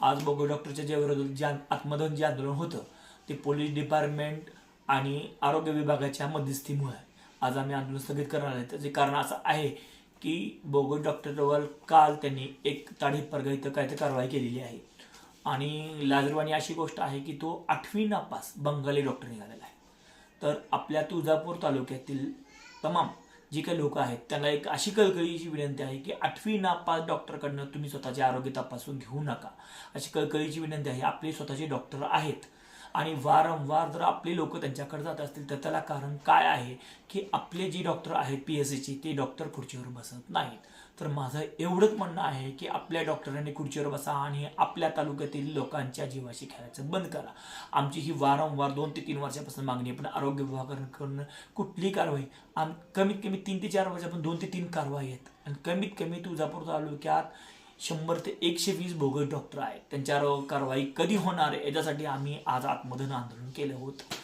आज बोगो डॉक्टरच्या ज्या विरोधात जे आत्मदहन जे आंदोलन होतं ते पोलीस डिपार्टमेंट आणि आरोग्य विभागाच्या मध्यस्थीमुळे आज आम्ही आंदोलन स्थगित करणार आहे. त्याचे कारण असं आहे की बोगस डॉक्टरवर काल त्यांनी एक ताडी परगा इथं काय तर कारवाई केलेली आहे. आणि लाजरवाणी अशी गोष्ट आहे की तो आठवी नापास बंगाली डॉक्टर निघालेला आहे. तर आपल्या तुळजापूर तालुक्यातील तमाम जी काही लोक आहेत त्यांना एक अशी कळकळीची विनंती आहे की आठवी नापास डॉक्टरकडनं तुम्ही स्वतःचे आरोग्य तपासून घेऊ नका. अशी कळकळीची विनंती आहे आपले स्वतःचे डॉक्टर आहेत. आणि वारंवार जर आपले लोक त्यांच्याकडे जात असतील तर त्याला कारण काय आहे की आपले जे डॉक्टर आहेत पी एस सीचे ते डॉक्टर खुर्चीवर बसत नाहीत. तर माझं एवढंच म्हणणं आहे की आपल्या डॉक्टरांनी खुर्चीवर बसा आणि आपल्या तालुक्यातील लोकांच्या जीवाशी खेळायचं बंद करा. आमची ही वारंवार दोन ते तीन वर्षापासून मागणी आहे पण आरोग्य विभागाकडून कुठली कारवाई आम कमीत कमी तीन ते चार वर्षापासून दोन ते तीन कारवाई आहेत. आणि कमीत कमी तुळजापूर तालुक्यात शंभर ते एकशे वीस बोगस डॉक्टर आहेत. त्यांच्यावर कारवाई कधी होणार आहे? याच्यासाठी आम्ही आज आत्मधन आंदोलन केलं होतं.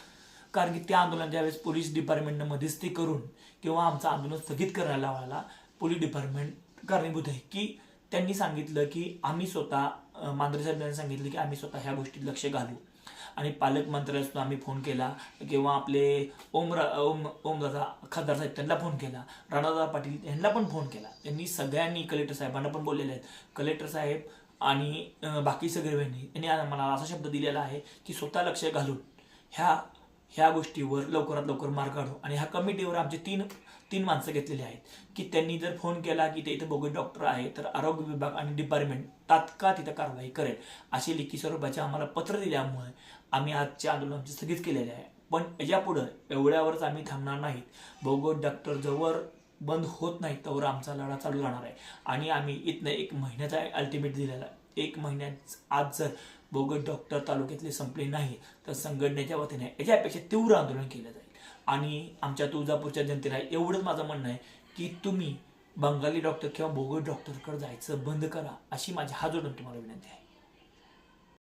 कारण की त्या आंदोलन ज्यावेळेस पोलीस डिपार्टमेंटनं मध्यस्थी करून किंवा आमचं आंदोलन स्थगित करायला लावायला पोलीस डिपार्टमेंट कारणीभूत आहे की त्यांनी सांगितलं की आम्ही स्वतः मांद्रे मांजरे साहेबांनी सांगितलं की आम्ही स्वतः ह्या गोष्टीत लक्ष घालू. आणि पालकमंत्र्यासून आम्ही फोन केला किंवा आपले ओम रा ओम ओमदादा खासदार साहेब त्यांना फोन केला. राणादादा पाटील यांना पण फोन केला. त्यांनी सगळ्यांनी कलेक्टर साहेबांना पण बोललेले आहेत. कलेक्टर साहेब आणि बाकी सगळे यांनी यांनी आम्हाला असा शब्द दिलेला आहे की स्वतः लक्ष घालून ह्या ह्या गोष्टीवर लवकरात लवकर मार्ग काढू. आणि ह्या कमिटीवर आमचे तीन तीन माणसं घेतलेली आहेत की त्यांनी जर फोन केला की ते इथं बघू डॉक्टर आहे तर आरोग्य विभाग आणि डिपार्टमेंट तात्काळ तिथं कारवाई करेल. अशी लिखी स्वरूपाचे आम्हाला पत्र दिल्यामुळे आम्ही आजचे आंदोलन आमचे स्थगित केलेले आहे. पण यापुढं एवढ्यावरच आम्ही थांबणार नाहीत. बोगोट डॉक्टर जवळ बंद होत नाही तोवर आमचा लढा चालू राहणार आहे. आणि आम्ही इथनं एक महिन्याचा अल्टिमेट दिलेला आहे एक महिन्यात आज जर बोगट डॉक्टर तालुक्यातले संपले नाही तर संघटनेच्या वतीने याच्यापेक्षा तीव्र आंदोलन केलं जाईल. आणि आमच्या तुळजापूरच्या जनतेला एवढंच माझं म्हणणं आहे की तुम्ही बंगाली डॉक्टर किंवा बोगट डॉक्टरकडे जायचं बंद करा अशी माझी हा जोडून तुम्हाला विनंती आहे.